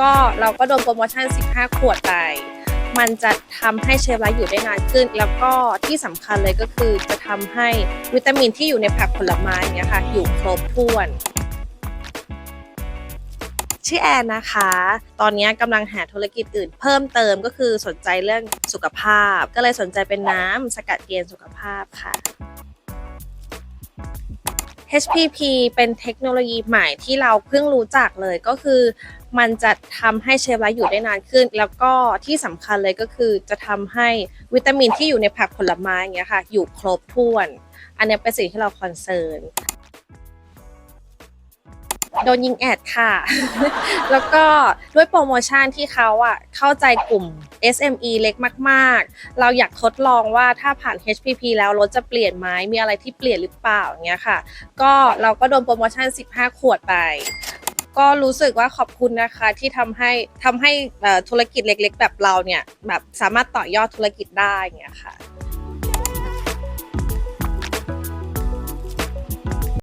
ก็เราก็โดนโปรโมชั่น 15 ขวดไป มันจะทำให้เชฟไลท์อยู่ได้นานขึ้น แล้วก็ที่สำคัญเลยก็คือจะทำให้วิตามินที่อยู่ในผักผลไม้เนี่ยค่ะ อยู่ครบถ้วนชื่อแอนนะคะ ตอนนี้กำลังหาธุรกิจอื่น เพิ่มเติมก็คือสนใจเรื่องสุขภาพ ก็เลยสนใจเป็นน้ำสกัดเย็นสุขภาพค่ะ HPP เป็นเทคโนโลยีใหม่ที่เราเพิ่งรู้จักเลยก็คือ มันจะทำให้เชฟไลท์อยู่ได้นานขึ้น แล้วก็ที่สำคัญเลยก็คือจะทำให้วิตามินที่อยู่ในผักผลไม้อย่างเงี้ยค่ะ อยู่ครบถ้วน อันนี้เป็นสิ่งที่เราคอนเซิร์น โดนยิงแอดค่ะ แล้วก็ด้วยโปรโมชั่นที่เขาอะเข้าใจกลุ่ม SME เล็กมากๆ เราอยากทดลองว่าถ้าผ่าน HPP แล้วรถจะเปลี่ยนไหมมีอะไรที่เปลี่ยนหรือเปล่าอย่างเงี้ยค่ะ ก็เราก็โดนโปรโมชั่น 15 ขวดไป ก็รู้สึกว่าขอบคุณนะคะที่ทำให้ทำให้ธุรกิจเล็กๆ แบบเราเนี่ยแบบสามารถต่อยอดธุรกิจได้เงี้ยค่ะ